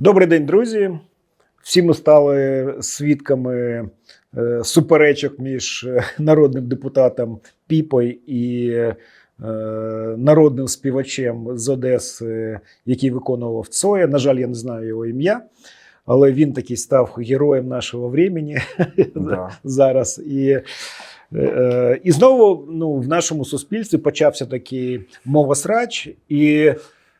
Добрий день, друзі. Всі ми стали свідками е, суперечок між е, народним депутатом Піпою і е, народним співачем з Одеси, який виконував Цоя. На жаль, я не знаю його ім'я, але він такий став героєм нашого времени Да. зараз. І, і знову ну, в нашому суспільстві почався такий мовосрач. І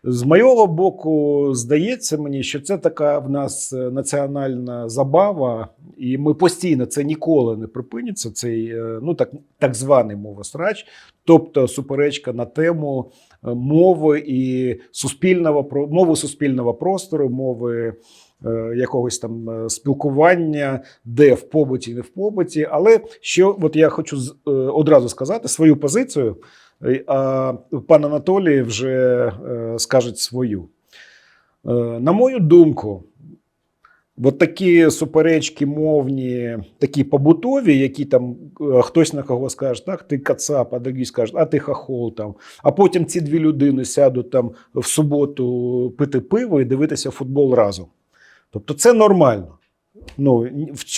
з моєго боку, здається мені, що це така в нас е, національна забава, і ми постійно це ніколи не припиниться. Цей е, ну так, так званий мовосрач, тобто суперечка на тему е, мови і суспільного мови суспільного простору, мови якогось там спілкування, де в побуті, не в побуті. Але що от я хочу одразу сказати свою позицію. Е, А пан Анатолій вже е, скаже свою. Е, На мою думку, от такі суперечки мовні, такі побутові, які там хтось на кого скаже, так, ти кацап, а другий скаже, а ти хахол там. А потім ці дві людини сядуть там в суботу пити пиво і дивитися футбол разом. Тобто це нормально. Ну,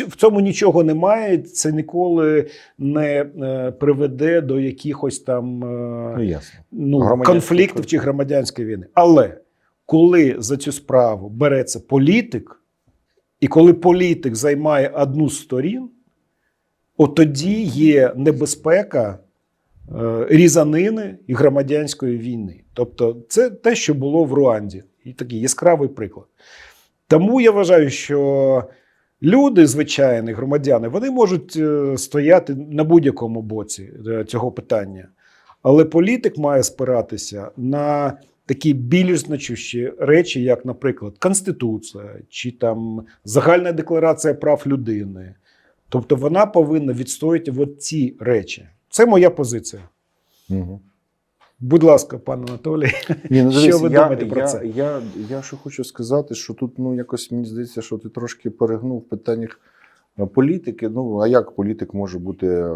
в цьому нічого немає, це ніколи не е, приведе до якихось там е, Ну, ясно. ну, конфліктів чи громадянської війни. Але коли за цю справу береться політик, і коли політик займає одну з сторін, от тоді є небезпека е, різанини і громадянської війни. Тобто, це те, що було в Руанді, і такий яскравий приклад. Тому я вважаю, що люди, звичайні громадяни, вони можуть е, стояти на будь-якому боці е, цього питання. Але політик має спиратися на такі більш значущі речі, як, наприклад, Конституція чи там Загальна декларація прав людини. Тобто вона повинна відстояти от ці речі. Це моя позиція. Угу. Будь ласка, пан Анатолій. Ні, ну, Що ви я, думаєте про я, це? Я, я що хочу сказати, що тут ну, якось мені здається, що ти трошки перегнув в питаннях е, політики. Ну, а як політик може бути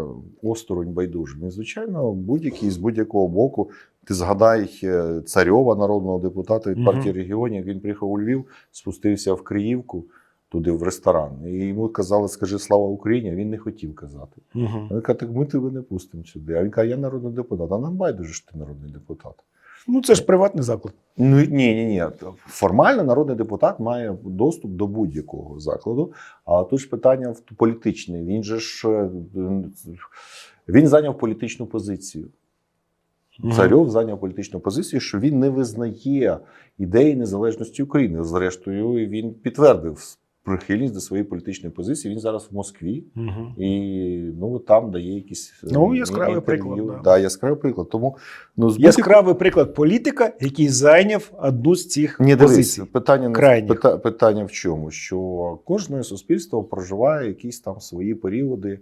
осторонь байдужим? І, звичайно, будь-який з будь-якого боку. Ти згадай е, царьова, народного депутата від партії регіонів. Він приїхав у Львів, спустився в Криївку, туди в ресторан. І йому казали, скажи слава Україні, а він не хотів казати. Угу. Він каже, так ми тебе не пустимо сюди. А він каже, я народний депутат. А нам байдуже, що ти народний депутат. Ну, це ж приватний заклад. Ну ні, ні, ні. Формально народний депутат має доступ до будь-якого закладу. А тут ж питання в- політичне. Він же ж е, він зайняв політичну позицію. Царьов зайняв політичну позицію, що він не визнає ідеї незалежності України. Зрештою, він підтвердив прихильність до своєї політичної позиції. Він зараз в Москві. Угу. І ну там дає якісь е, Ну, яскравий інтерв'ю. приклад, да. Да, яскравий приклад. Тому ну з Яскравий приклад політика, який зайняв одну з цих Ні, дивись, позицій. питання крайніх. пита, питання в чому? Що кожне суспільство проживає якісь там свої періоди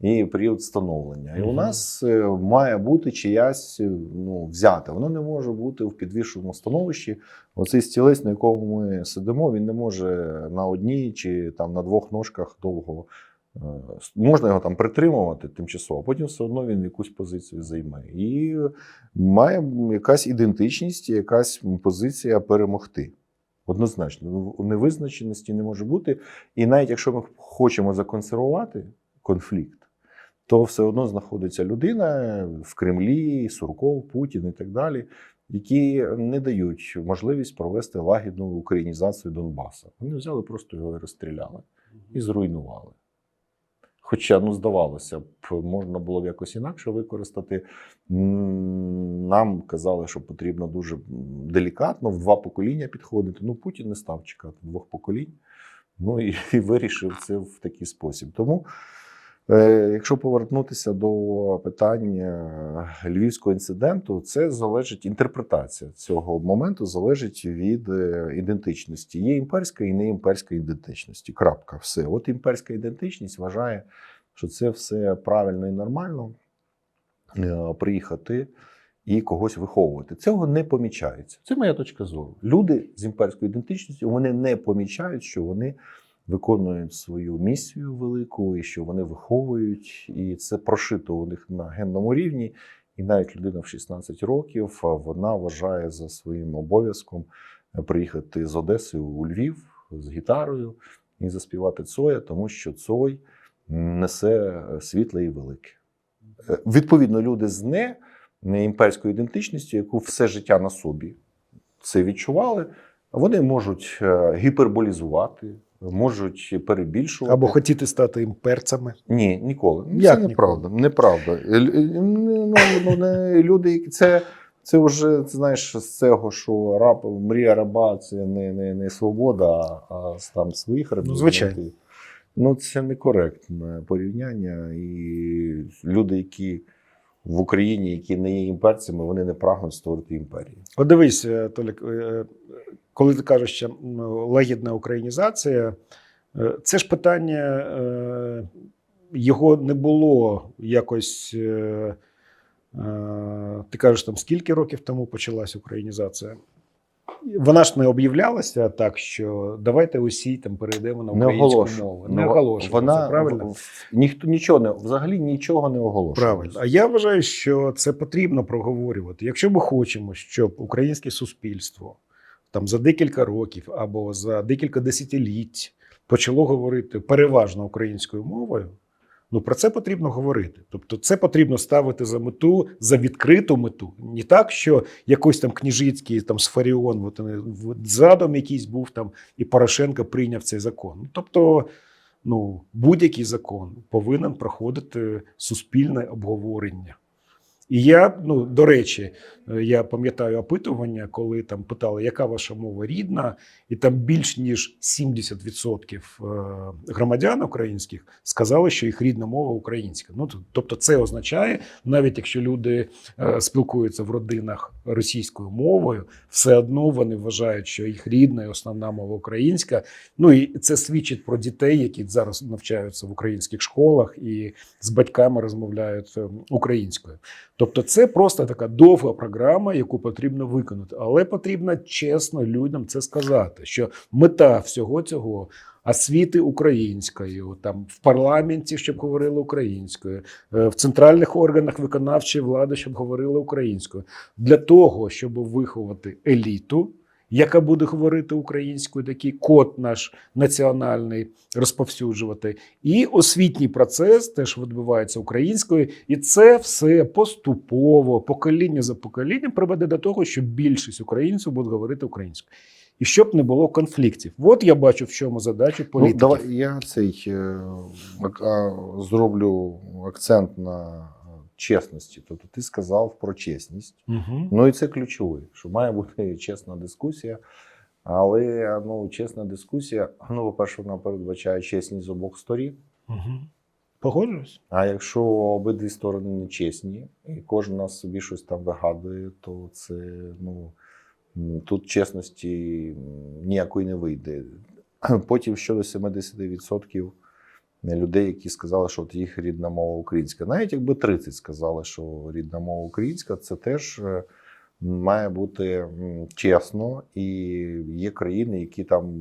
і період становлення. І у нас, е, має бути чиясь е, ну, взяти. Воно не може бути в підвішеному становищі. Оцей стілець, на якому ми сидимо, він не може на одній чи там на двох ножках довго. е, Можна його там притримувати тимчасово, а потім все одно він якусь позицію займе. І має якась ідентичність, якась позиція перемогти. Однозначно, невизначеності не може бути. І навіть якщо ми хочемо законсервувати конфлікт, то все одно знаходиться людина в Кремлі, Сурков, Путін і так далі, які не дають можливість провести лагідну українізацію Донбаса. Вони взяли просто його і розстріляли і зруйнували. Хоча, ну, здавалося б, можна було б якось інакше використати. Нам казали, що потрібно дуже делікатно в два покоління підходити. Ну, Путін не став чекати двох поколінь. Ну і, і вирішив це в такий спосіб. Тому, якщо повернутися до питання львівського інциденту, це залежить інтерпретація цього моменту залежить від е, ідентичності. Є імперська і не імперська ідентичності. Крапка, все. От імперська ідентичність вважає, що це все правильно і нормально. е, Приїхати і когось виховувати. Цього не помічається. Це моя точка зору. Люди з імперською ідентичністю вони не помічають, що вони виконують свою місію велику, і що вони виховують, і це прошито у них на генному рівні. І навіть людина в 16 років вона вважає за своїм обов'язком приїхати з Одеси у Львів з гітарою і заспівати Цоя, тому що Цой несе світле і велике. Е, Відповідно, люди з не, імперською ідентичністю, яку все життя на собі це відчували, вони можуть е, гіперболізувати, можуть перебільшувати. Або хотіти стати імперцями. Ні, ніколи. Ну, Як це неправда. Неправда. Е, л- е, Ну, ну, не, люди, це, це вже знаєш з цього, що раб, мрія раба це не, не, не свобода, а, а там своїх рабів. Ну, звичайно. Ну, це некоректне порівняння. І люди, які в Україні, які не є імперцями, вони не прагнуть створити імперію. От дивись, е, Толік, е, коли ти кажеш, що лагідна українізація, е, це ж питання, е, його не було якось. е, Ти кажеш, там скільки років тому почалась українізація? Вона ж не об'являлася так, що давайте усі там перейдемо на Не українську оголошую. мову. Не оголошувалася, Вона правильно? в- в- ніхто нічого не взагалі нічого не оголошує. Правильно. А я вважаю, що це потрібно проговорювати. Якщо ми хочемо, щоб українське суспільство там за декілька років або за декілька десятиліть почало говорити переважно українською мовою. Ну про це потрібно говорити. Тобто, це потрібно ставити за мету за відкриту мету. Не так, що якийсь там княжицький там Сфаріон, от, задум якийсь був там, і Порошенко прийняв цей закон. Ну, Тобто, ну, будь-який закон повинен проходити суспільне обговорення. І я, ну до речі, е, я пам'ятаю опитування, коли там питали, яка ваша мова рідна, і там більш ніж 70% е, громадян українських сказали, що їх рідна мова українська. Ну тобто, це означає, навіть якщо люди е, спілкуються в родинах російською мовою, все одно вони вважають, що їх рідна і основна мова українська. Ну і це свідчить про дітей, які зараз навчаються в українських школах і з батьками розмовляють е, українською. Тобто, це просто така довга програма, яку потрібно виконати, але потрібно чесно людям це сказати, що мета всього цього. Освіти українською, там в парламенті, щоб говорили українською, е, в центральних органах виконавчої влади, щоб говорили українською, для того, щоб виховати еліту, яка буде говорити українською, такий код наш національний розповсюджувати. І освітній процес теж відбувається українською, і це все поступово, покоління за поколінням, приведе до того, що більшість українців будуть говорити українською. І щоб не було конфліктів. От я бачу, в чому задача Ну, давай я цей е, зроблю акцент на чесності. Тобто ти сказав про чесність. Угу. Ну і це ключове, що має бути чесна дискусія. Але ну, чесна дискусія, ну, по-перше, вона передбачає чесність з обох сторін. Угу. Погоджуюсь. А якщо обидві сторони не чесні, і кожен нас собі щось там вигадує, то це ну тут чесності ніякої не вийде. Потім щодо 70% людей, які сказали, що от їх рідна мова українська. Навіть якби 30 сказали, що рідна мова українська, це теж е, має бути чесно. І є країни, які там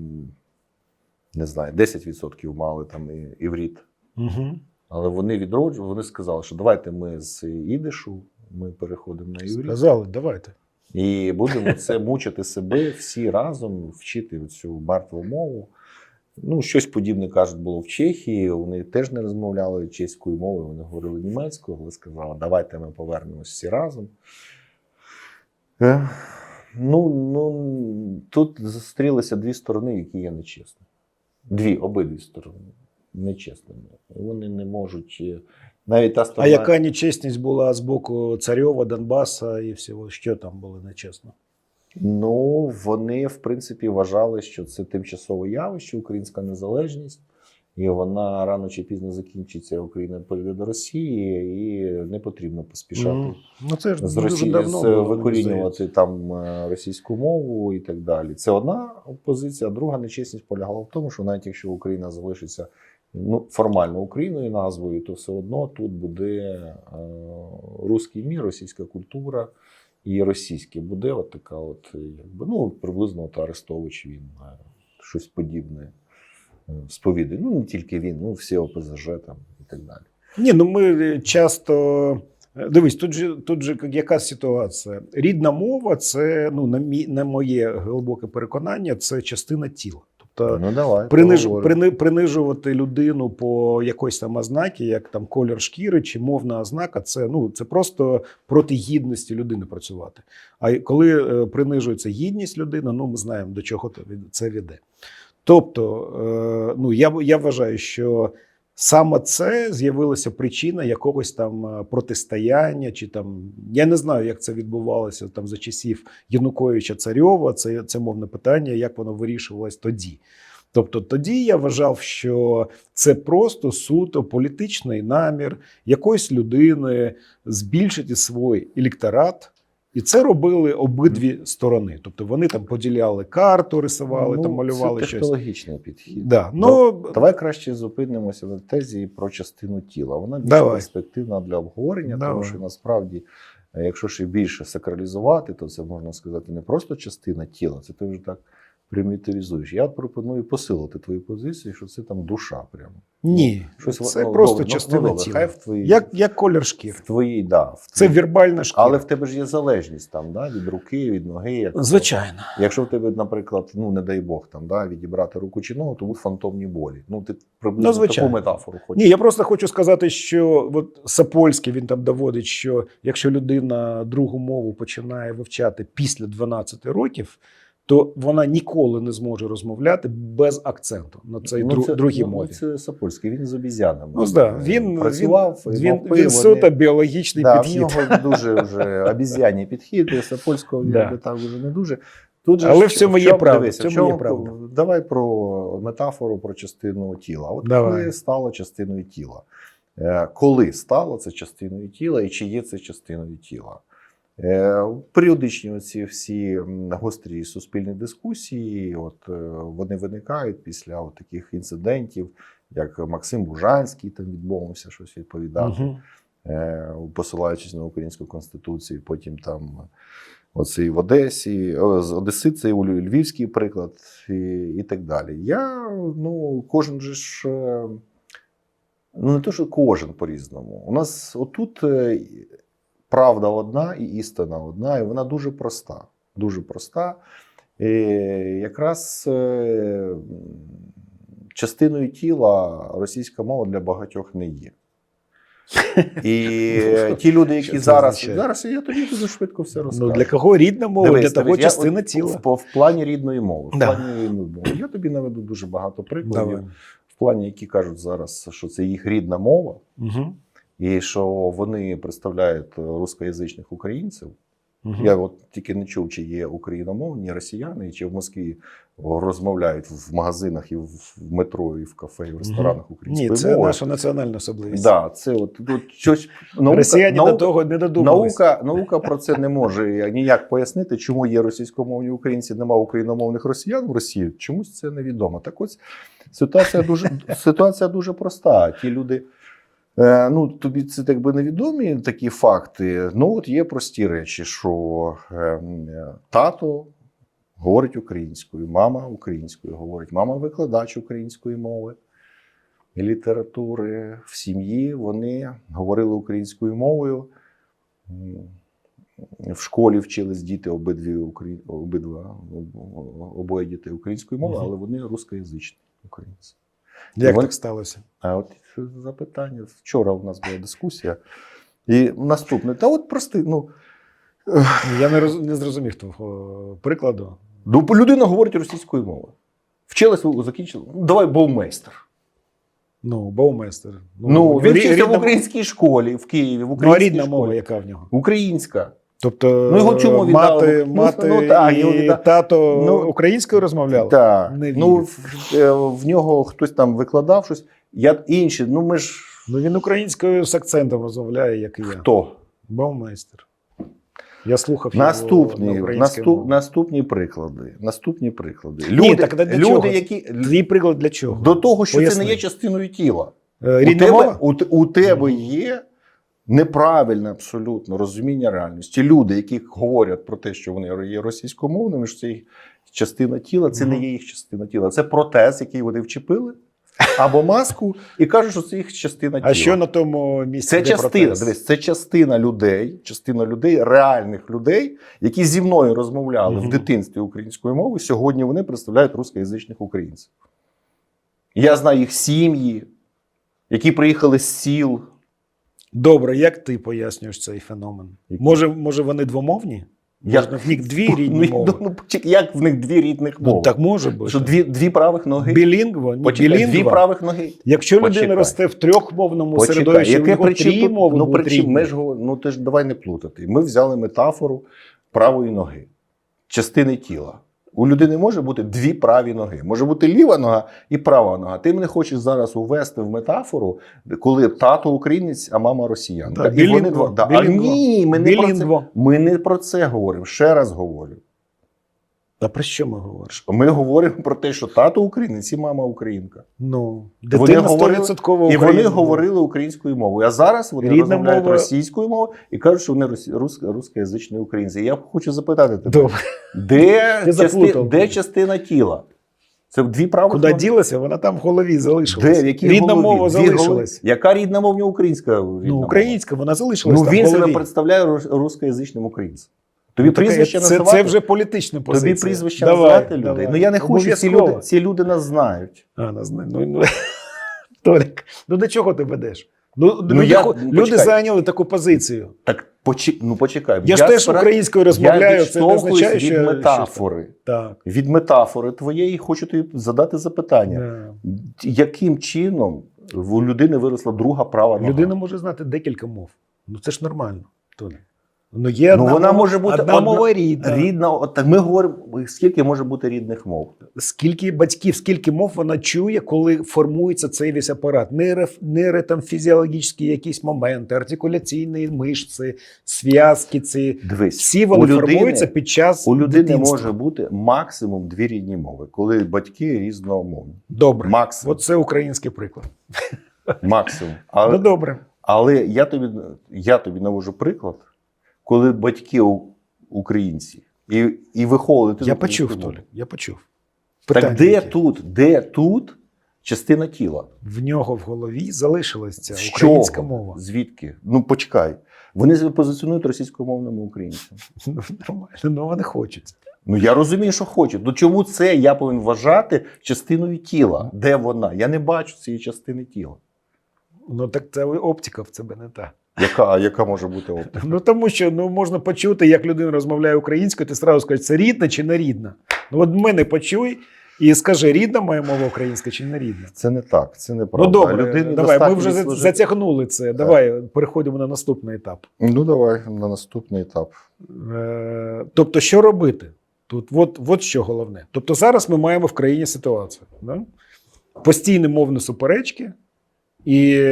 не знаю, 10% мали там і- іврит. Угу. Але вони відроджували, вони сказали, що давайте ми з ідишу, ми переходимо на іврит. Сказали, давайте. І будемо це мучити себе всі разом, вчити цю мертву мову. Ну, щось подібне кажуть, було в Чехії. Вони теж не розмовляли чеською мовою, вони говорили німецькою, але сказали, давайте ми повернемось всі разом. Е, Ну, ну, тут зустрілися дві сторони, які є нечесні. Дві, обидві сторони нечесними. Вони не можуть. е, Навіть та А яка нечесність була з боку Царьова, Донбаса і всього, що там було нечесно? Ну, вони, в принципі, вважали, що це тимчасове явище, українська незалежність, і вона рано чи пізно закінчиться, Україна перейде до Росії, і не потрібно поспішати. Ну, ну це ж З Росії давно було, викорінювати там е, російську мову і так далі. Це одна позиція. Друга нечесність полягала в тому, що навіть якщо Україна залишиться ну, формально Україною назвою, то все одно тут буде е, руський мір, російська культура і російське буде от така, от якби ну приблизно от Арестович він е, щось подібне е, сповідує. Ну не тільки він, ну всі ОПЗЖ там і так далі. Ні, ну ми часто Е, Дивись, тут же тут же яка ситуація? Рідна мова це ну на мі, на моє глибоке переконання, це частина тіла. Тобто Ну давай. приниж, прини, принижувати людину по якоїсь там ознакі, як там колір шкіри чи мовна ознака, це ну це просто проти гідності людини працювати. А коли е, принижується гідність людини, ну ми знаємо до чого це веде. Тобто, е, ну я я вважаю, що саме це з'явилася причина якогось там е, протистояння, чи там я не знаю, як це відбувалося там за часів Януковича Царьова. Це, це мовне питання, як воно вирішувалось тоді. Тобто тоді я вважав, що це просто суто політичний намір якоїсь людини збільшити свій електорат. І це робили обидві сторони. Тобто вони там поділяли карту, рисували, там малювали Ну, це щось. технологічний підхід. Да. Ну, Давай краще зупинимося на тезі про частину тіла. Вона більш Давай. перспективна для обговорення, тому що насправді, е, якщо ще більше сакралізувати, то це можна сказати не просто частина тіла, це ти вже так примітивізуєш. Я пропоную посилити твою позицію, що це там душа прямо. ні, Щось це ну, просто добре, ну, частина ну, тіла. Хай в твоїй, Як, як колір шкіри. в твоїй, да, в Це вірбальна шкіра. Але в тебе ж є залежність там, да, від руки, від ноги. Як Звичайно. Якщо в тебе, наприклад, ну не дай Бог, там да, відібрати руку чи ногу, то будуть фантомні болі. Ну ти приблизно Ну, таку метафору хочеш. Ні, я просто хочу сказати, що от Сапольський він там доводить, що якщо людина другу мову починає вивчати після 12 років, то вона ніколи не зможе розмовляти без акценту на цій Ну, це, другій ну, мові. Це Сапольський, він з обізянами. Ну, да, е, він, працював, він, і він, він суто біологічний да, в нього дуже вже обіз'янні підхід, і Сапольського Да. так вже не дуже. Тут же Але ж в цьому є чому- правда, дивися, в цьому є чому- правда. Давай про метафору про частину тіла. От Давай. коли стало частиною тіла. Е, Коли стало це частиною тіла і чи є це частиною тіла? Е, Періодичні оці всі гострі суспільні дискусії, от е, вони виникають після от таких інцидентів, як Максим Бужанський там відмовився щось відповідати е, посилаючись на українську конституцію, потім там оцей в Одесі, з Одеси це у львівський приклад і, і так далі. Я ну, кожен же ж. Ну, не то, що кожен по-різному. У нас отут правда одна і істина одна, і вона дуже проста. Дуже проста. І якраз е, частиною тіла російська мова для багатьох не є. І ті люди, які це зараз. означає? Зараз я тобі дуже швидко все розкажу. Ну, для кого рідна мова, Дивись, для того я частина тіла. В, в плані рідної мови. В плані рідної мови. Я тобі наведу дуже багато прикладів, Давай. в плані, які кажуть зараз, що це їх рідна мова, Угу. І що вони представляють рускоязичних українців. Угу. Я от тільки не чув, чи є україномовні росіяни, чи в Москві розмовляють в магазинах і в метро, і в кафе, і в ресторанах українською Ні, це мовою. наша національна особливість. Да, це от тут щось наука, Росіяни наука, до того не додумались. наука, наука про це не може ніяк пояснити, чому є російськомовні українці, нема україномовних росіян в Росії. Чомусь це невідомо. Так ось ситуація дуже ситуація дуже проста. Ті люди. Е, Ну, тобі це так би невідомі такі факти. Ну, от є прості речі, що е, е, тато говорить українською, мама українською говорить, мама викладач української мови і літератури в сім'ї. Вони говорили українською мовою. В школі вчились діти обидві украї- обидва обоє дітей української мови, але вони рускоязичні українці. Як Вон- так сталося? А от що за запитання. Вчора у нас була дискусія. І наступне, та от прости, ну, Я не, роз, не зрозумів твого прикладу. ну, людина говорить російською мовою. Вчилась, закінчила. Ну, давай бовмейстер. Ну, Баумейстер. Ну, він рі- вчився рідна- в українській школі в Києві, в Ну, а рідна школі. мова, яка в нього? Українська. Тобто Ну, його чому віддали? мати, Ну, мати ну, так, і віддали. тато Ну, українською розмовляли? Так. Ну, в, е, в нього хтось там викладав щось. Я інші, ну ми ж Ну, він українською з акцентом розмовляє, як і я. хто? Баумейстер. Я слухав його Наступні, на наступ, наступні приклади. Наступні приклади. Ні, так для люди чого? які Твій приклад для чого? до того, що Поясни. це не є частиною тіла. Е, У тебе, мова? у, у тебе є неправильне абсолютно розуміння реальності. Люди, які говорять про те, що вони є російськомовними, що це їх частина тіла, це не є їх частина тіла. Це протез, який вони вчепили. або маску і кажуть, що це їх частина тіла. А що на тому місці? Це де частина, протез? дивись, це частина людей, частина людей, реальних людей, які зі мною розмовляли Мгм. в дитинстві українською мовою. Сьогодні вони представляють рускоязичних українців. Я знаю їх сім'ї, які приїхали з сіл. Добре, як ти пояснюєш цей феномен? Який? Може, може вони двомовні? Як- в них дві рідні ну, мови? Ну, як в них дві рідних мови? Ну, так може бути. Що дві, дві правих ноги? Білінгво, ні, Почекай, дві правих ноги. Якщо людина Почекай. росте в трьохмовному Почекай, середовищі, яке нього три мови ну, причим, ми ж ну ти ж давай не плутати. Ми взяли метафору правої ноги, частини тіла. У людини може бути дві праві ноги. Може бути ліва нога і права нога. Ти мене хочеш зараз увести в метафору, коли тато українець, а мама росіянка. Да, і вони два. Да. А ні, ми не, про це, ми не про це говоримо. Ще раз говорю. А про що ми говоримо? Ми говоримо про те, що тато українець і мама українка. Ну, Вони дитина говорили- 100% І вони говорили українською мовою. А зараз вони Рідна розмовляють мова- російською мовою і кажуть, що вони рус... рускоязичні українці. Я хочу запитати тебе, Добре. де, части... де частина тіла? Це дві правих Куди ділася? Вона там в голові залишилась. Де? Рідна голові? мова залишилась. Яка рідна мова українська? Рідна Ну, мова? українська, вона залишилась Ну там він в себе представляє рус- рускоязичним українцем. Тобі Ну, таке- прізвище це, називати? це вже політична позиція. Тобі прізвище Давай, називати людей. Ну я не хочу, ці люди, ці люди нас знають. А, не знаю. Ну, ну, Толік, ну до чого ти ведеш? Ну, Ну, люди, я- ну, люди почекай. зайняли таку позицію. Так почек... ну почекай. Я, ж теж спира- українською Я це не означає, від що метафори. Що... Так. Від метафори твоєї хочу тобі задати запитання. Да. Яким чином у людини виросла друга права нога? Людина може знати декілька мов. Ну це ж нормально. Толік. Ну, є Ну, одна вона мова, може бути одна мова рідна. рідна. От так ми говоримо, скільки може бути рідних мов? Скільки батьків, скільки мов вона чує, коли формується цей весь апарат. Нейро, нейро там фізіологічні якісь моменти, артикуляційні мишці, зв'язки ці. Дивись, Всі вони у людини- формуються під час У людини дитинства. може бути максимум дві рідні мови, коли батьки різномовні. Добре. Максимум. Оце український приклад. максимум. Але, Ну добре. але я тобі я тобі навожу приклад, коли батьки українці і, і виховували ти Я почув. Толі. Я почув. Так де які? тут, де тут частина тіла? В нього в голові залишилась ця українська чого? мова. Звідки? Ну почекай. Вони себе позиціонують російськомовними українцями. Ну, нормально, ну вони хочуть. Ну я розумію, що хочуть. Ну чому це я повинен вважати частиною тіла? Де вона? Я не бачу цієї частини тіла. Ну так це оптика в тебе не та. Яка, яка може бути оптика? Ну тому що ну можна почути, як людина розмовляє українською, ти одразу скажеш, це рідна чи не рідна. Ну от мене почуй і скажи, рідна моя мова українська чи не рідна. Це не так, це не Ну добре, Людині давай, ми вже відслужити- затягнули це. Давай переходимо на наступний етап. Ну давай на наступний етап. Е, тобто, що робити? Тут от, от що головне. Тобто, зараз ми маємо в країні ситуацію. Да? Постійні мовні суперечки, і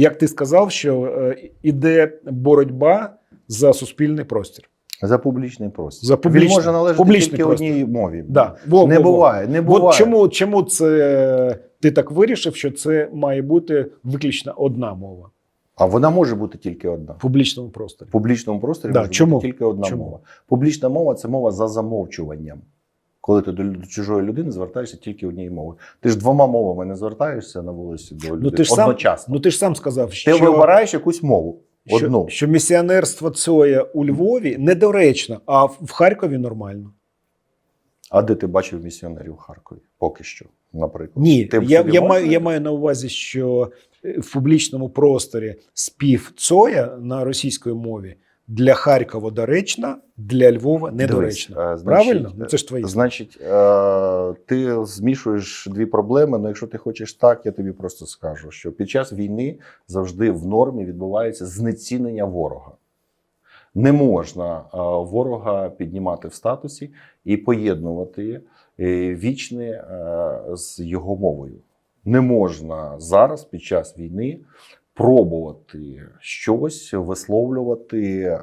як ти сказав, що е, іде боротьба за суспільний простір. За публічний простір. За публічний- Він може належати публічний тільки простір. одній мові. Да. Во, Не во. буває, не буває. От чому, чому це ти так вирішив, що це має бути виключно одна мова А вона може бути тільки одна. в публічному просторі? В публічному просторі Да, може чому? бути тільки одна Чому? мова. Публічна мова це мова за замовчуванням. Коли ти до чужої людини звертаєшся тільки однією мовою. Ти ж двома мовами не звертаєшся на вулиці до людини Ну ти ж сам, одночасно. ну ти ж сам сказав, ти вибираєш якусь мову. Одну. що місіонерство Цоя у Львові недоречно, а в в Харкові нормально. А де ти бачив місіонерів у Харкові? Поки що, наприклад. Ні, Ти я, я, маю, я маю на увазі, що е, в публічному просторі спів Цоя на російській мові для Харкова доречна, для Львова недоречна. Е, значить, Правильно? Ну, це ж твої. Значить, е, ти змішуєш дві проблеми. Ну, якщо ти хочеш так, я тобі просто скажу, що під час війни завжди в нормі відбувається знецінення ворога. Не можна ворога піднімати в статусі і поєднувати вічне з його мовою. Не можна зараз під час війни пробувати щось висловлювати е,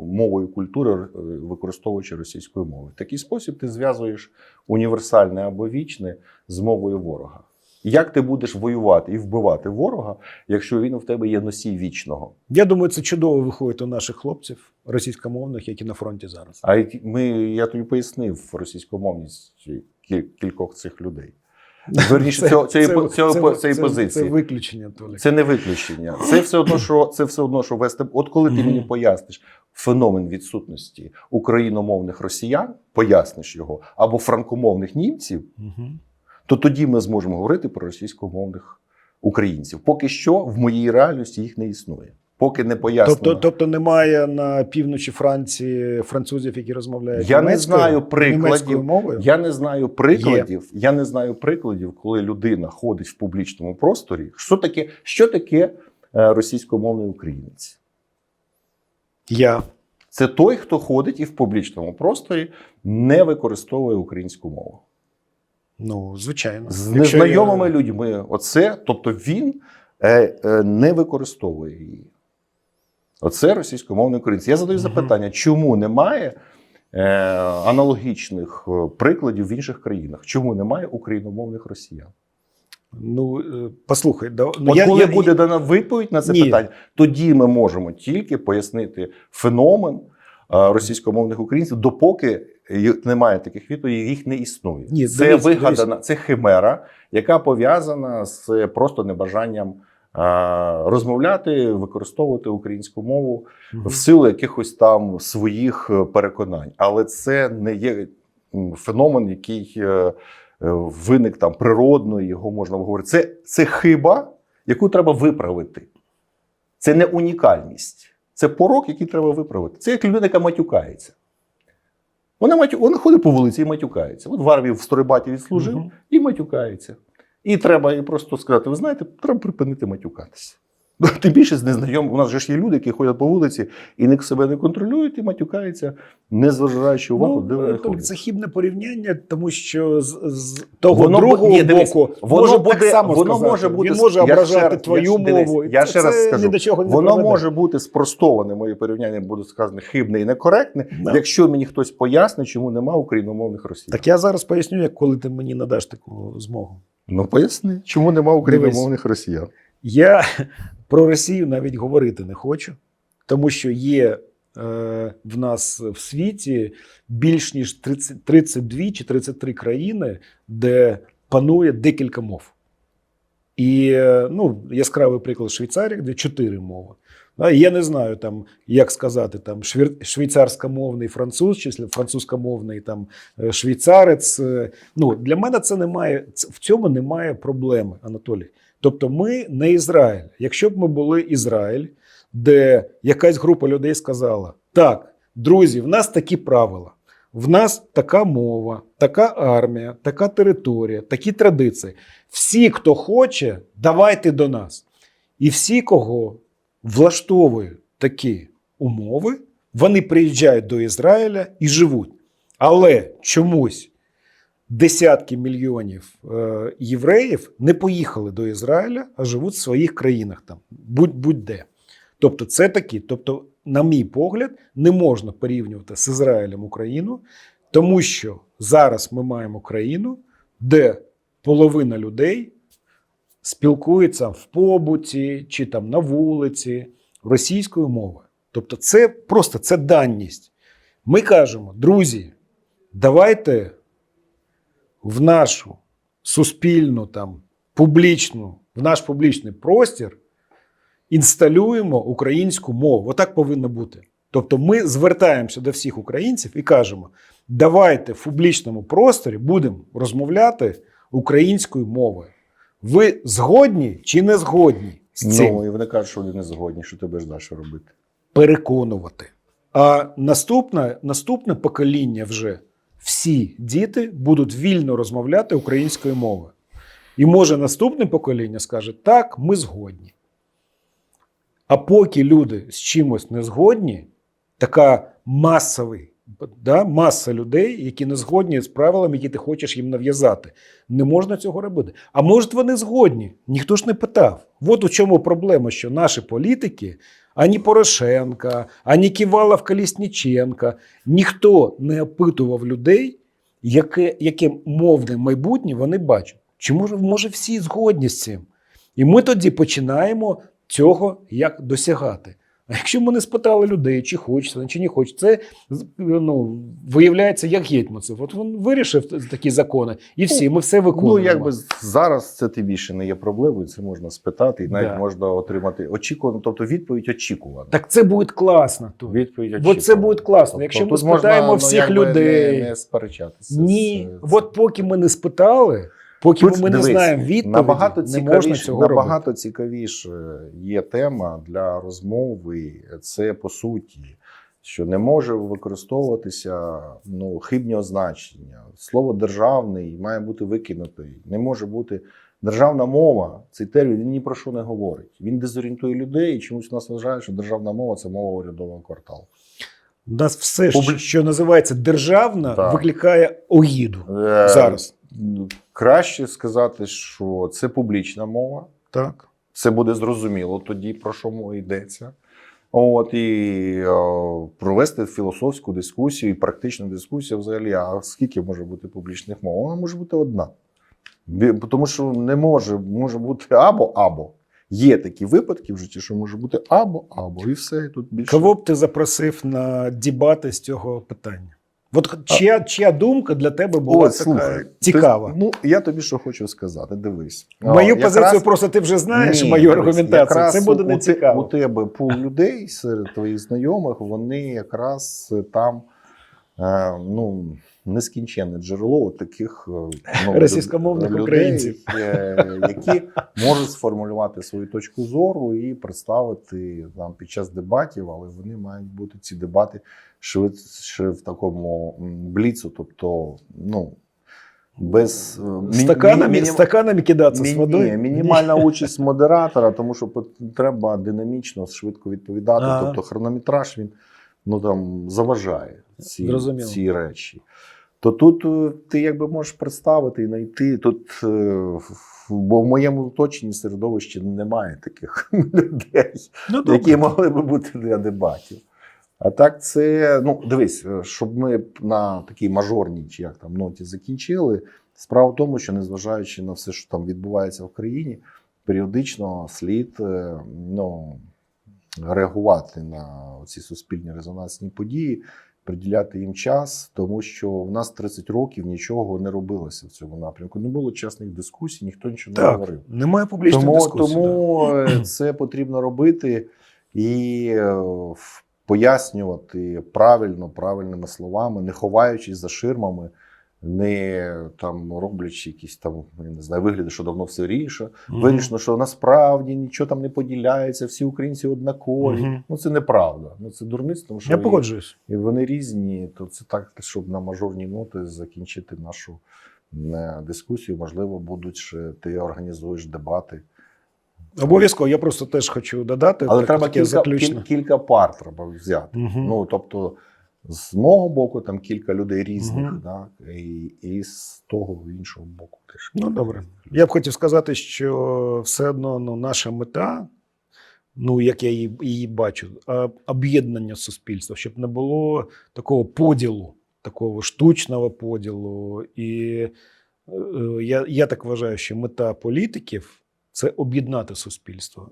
мовою культури, е, використовуючи російською мову. В такий спосіб ти зв'язуєш універсальне або вічне з мовою ворога. Як ти будеш воювати і вбивати ворога, якщо він в тебе є носій вічного? Я думаю, це чудово виходить у наших хлопців російськомовних, які на фронті зараз. А ми, я тобі пояснив російськомовність кіль- кількох цих людей. Верніше, цього- цієї по- цього цієї це- позиції. Це виключення, Толік. Це не виключення. Це все одно, що це все одно, що вести. От коли ти мені поясниш феномен відсутності україномовних росіян, поясниш його, або франкомовних німців, то тоді ми зможемо говорити про російськомовних українців. Поки що в моїй реальності їх не існує. Поки не пояснено. Тобто, тобто немає на півночі Франції французів, які розмовляють Я не знаю прикладів. мовою. Я не знаю прикладів. Я не знаю прикладів, коли людина ходить в публічному просторі. Що таке, що таке е, російськомовний українець? Я. Це той, хто ходить і в публічному просторі не використовує українську мову. Ну, звичайно. З незнайомими я- людьми. Оце, тобто він е, е, не використовує її. Оце російськомовний українець. Я задаю запитання, чому немає е, аналогічних е, прикладів в інших країнах? Чому немає україномовних росіян? Ну, е, послухай, да, ну, От я, коли я, буде дана відповідь на це Ні. питання, тоді ми можемо тільки пояснити феномен російськомовних українців, допоки немає таких відповідей, їх не існує. Ні, це дивись, вигадана, це химера, яка пов'язана з просто небажанням розмовляти, використовувати українську мову в силу якихось там своїх е, переконань. Але це не є феномен, який е, е, виник там природно, його можна говорити. Це, це хиба, яку треба виправити. Це не унікальність. Це порок, який треба виправити. Це як людина, яка матюкається. Вона, матю... Вона ходить по вулиці і матюкається. От в армії в Сторибаті відслужив Мгм. і матюкається. І треба їй просто сказати: ви знаєте, треба припинити матюкатися. Ну, Тим більше з незнайомим. У нас же ж є люди, які ходять по вулиці і не себе не контролюють, і матюкаються, не зважаючи увагу, де вони е, ходять. це хібне порівняння, тому що з, з того Воно другого ні, дивись, боку воно може буде- так само воно сказати. може бути- Він може ображати раз- твою я ще- дивись, мову. я Це- ще раз це скажу. ні до чого не Воно приведе. може бути спростоване, моє порівняння буде сказане хибне і некоректне, Да. якщо мені хтось пояснить, чому нема україномовних росіян. Так я зараз поясню, як коли ти мені надаш таку змогу. Ну поясни, чому нема україномовних росіян. Я про Росію навіть говорити не хочу, тому що є е, в нас в світі більш ніж 30, 32 чи 33 країни, де панує декілька мов. І е, ну, яскравий приклад Швейцарія, де чотири мови. Я не знаю, там, як сказати, там швейцарськомовний француз, чи французькомовний там е, швейцарець. Е, Ну, для мене це немає, в цьому немає проблеми, Анатолій. Тобто, ми не Ізраїль. Якщо б ми були Ізраїль, де якась група людей сказала: так, друзі, в нас такі правила, в нас така мова, така армія, така територія, такі традиції. Всі, хто хоче, давайте до нас. І всі, кого влаштовують такі умови, вони приїжджають до Ізраїля і живуть. Але чомусь десятки мільйонів е, євреїв не поїхали до Ізраїля, а живуть в своїх країнах там, будь- будь-де. Тобто, це такі. Тобто, на мій погляд, не можна порівнювати з Ізраїлем Україну, тому що зараз ми маємо країну, де половина людей спілкується в побуті чи там на вулиці російською мовою. Тобто, це просто це даність. Ми кажемо, друзі, давайте в нашу суспільну там публічну, в наш публічний простір інсталюємо українську мову. Отак повинно бути. Тобто, ми звертаємося до всіх українців і кажемо: давайте в публічному просторі будемо розмовляти українською мовою. Ви згодні чи не згодні з цим? Ну і вони кажуть, що вони не згодні, що ти будеш далі робити. переконувати. А наступне, наступне покоління вже всі діти будуть вільно розмовляти українською мовою. І може наступне покоління скаже: так, ми згодні. А поки люди з чимось не згодні, така масовий, да, маса людей, які не згодні з правилами, які ти хочеш їм нав'язати. Не можна цього робити. А може, вони згодні? Ніхто ж не питав. От у чому проблема, що наші політики, ані Порошенка, ані Ківалов Колісніченка, ніхто не опитував людей, яке, яке мовне майбутнє вони бачать. Чи може, може всі згодні з цим? І ми тоді починаємо цього як досягати. А якщо ми не спитали людей, чи хочеться, чи не хочуть, це ну, виявляється як гетьманцев. От він вирішив такі закони, і всі, ми все Ну, якби зараз це тим більше не є проблемою, це можна спитати, і навіть Да. можна отримати очікувану, тобто відповідь очікувана. Так це буде класно. То. Відповідь От очікувана. це буде класно. Якщо ми тут можна, спитаємо ну, всіх людей. Не, не сперечатися. Ні, з- от поки ми не спитали, поки Тут, ми не знаємо відповіді, набагато не можна цікавіше, цього робити. набагато цікавіше є тема для розмови. Це по суті, що не може використовуватися ну, хибні означення. Слово державний має бути викинутий. Не може бути державна мова. Цей термін він ні про що не говорить. Він дезорієнтує людей і чомусь у нас вважають, що державна мова це мова урядового кварталу. У нас все, що називається державна, Так. викликає огіду Е, зараз. Краще сказати, що це публічна мова. Так. Це буде зрозуміло тоді, про що мова йдеться. От і е, провести філософську дискусію і практичну дискусію взагалі. А скільки може бути публічних мов? Вона може бути одна. Тому що не може, може бути або або. Є такі випадки в житті, що може бути або або, і все. І тут більше Кого б ти запросив на дебати з цього питання? От чия, чия думка для тебе була О, така слухай, цікава? ти- ну я тобі що хочу сказати. Дивись, Мою О, позицію якраз- просто ти вже знаєш, Ні, мою дивись, аргументацію. якраз Це буде не цікаво. У тебе пул людей серед твоїх знайомих, вони якраз там е, ну, нескінченне джерело таких е, ну, Російськомовних люд- українців. е, які можуть сформулювати свою точку зору і представити там під час дебатів, але вони мають бути ці дебати швидше в такому бліцу, тобто, ну. Без е, Стаканами, міні- стаканами кидатися з водою. Ні, мінімальна участь модератора, тому що треба динамічно, швидко відповідати. Ага. Тобто хронометраж він ну, там, заважає ці, ці речі. То тут е, ти якби можеш представити і знайти. Тут, е, бо в моєму оточенні середовищі немає таких людей, Ну, які могли би бути для дебатів. А так, це ну дивись, е, щоб ми на такій мажорній чи як там ноті закінчили. Справа в тому, що незважаючи на все, що там відбувається в країні, періодично слід ну, реагувати на ці суспільні резонансні події, приділяти їм час, тому що в нас 30 років нічого не робилося в цьому напрямку. Не було чесних дискусій, ніхто нічого не говорив. немає публічних Тому, дискусій. тому да. це потрібно робити і е, пояснювати правильно, правильними словами, не ховаючись за ширмами, не там роблячи якісь там, я не знаю, вигляди, що давно все ріше. Мгм. Вирішено, що насправді нічого там не поділяється, всі українці однакові. Мгм. Ну це неправда. Ну це дурництво, тому що Я погоджуюсь. і вони різні, то це так, щоб на мажорні ноти закінчити нашу е, дискусію. Можливо, будуть ще ти організуєш дебати. Обов'язково, я просто теж хочу додати. Але так- треба кілька, кілька пар треба взяти. Мгм. Ну тобто, з мого боку, там кілька людей різних, Мгм. так, і, і з того іншого боку теж. Ну, добре. Я б хотів сказати, що все одно ну, наша мета, ну як я її, її бачу, об'єднання суспільства, щоб не було такого поділу, такого штучного поділу. І е, я, я так вважаю, що мета політиків це об'єднати суспільство.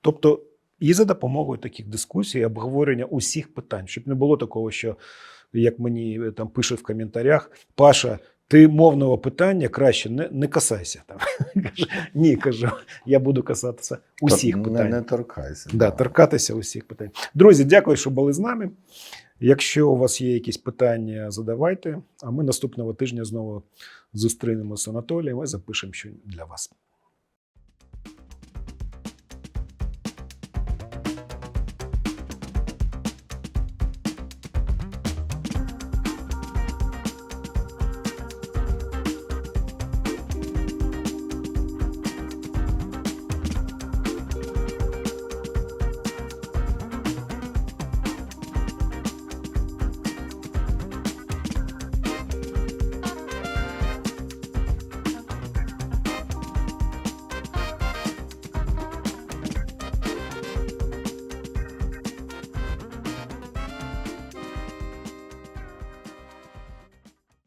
Тобто, і за допомогою таких дискусій, обговорення усіх питань, щоб не було такого, що як мені е, там пишуть в коментарях, Паша. Ти мовного питання краще не, не касайся. Там. Ні, кажу, я буду касатися усіх не, питань. не торкайся. Да, торкатися усіх питань. Друзі, дякую, що були з нами. Якщо у вас є якісь питання, задавайте. А ми наступного тижня знову зустрінемося з Анатолієм і запишемо щось для вас.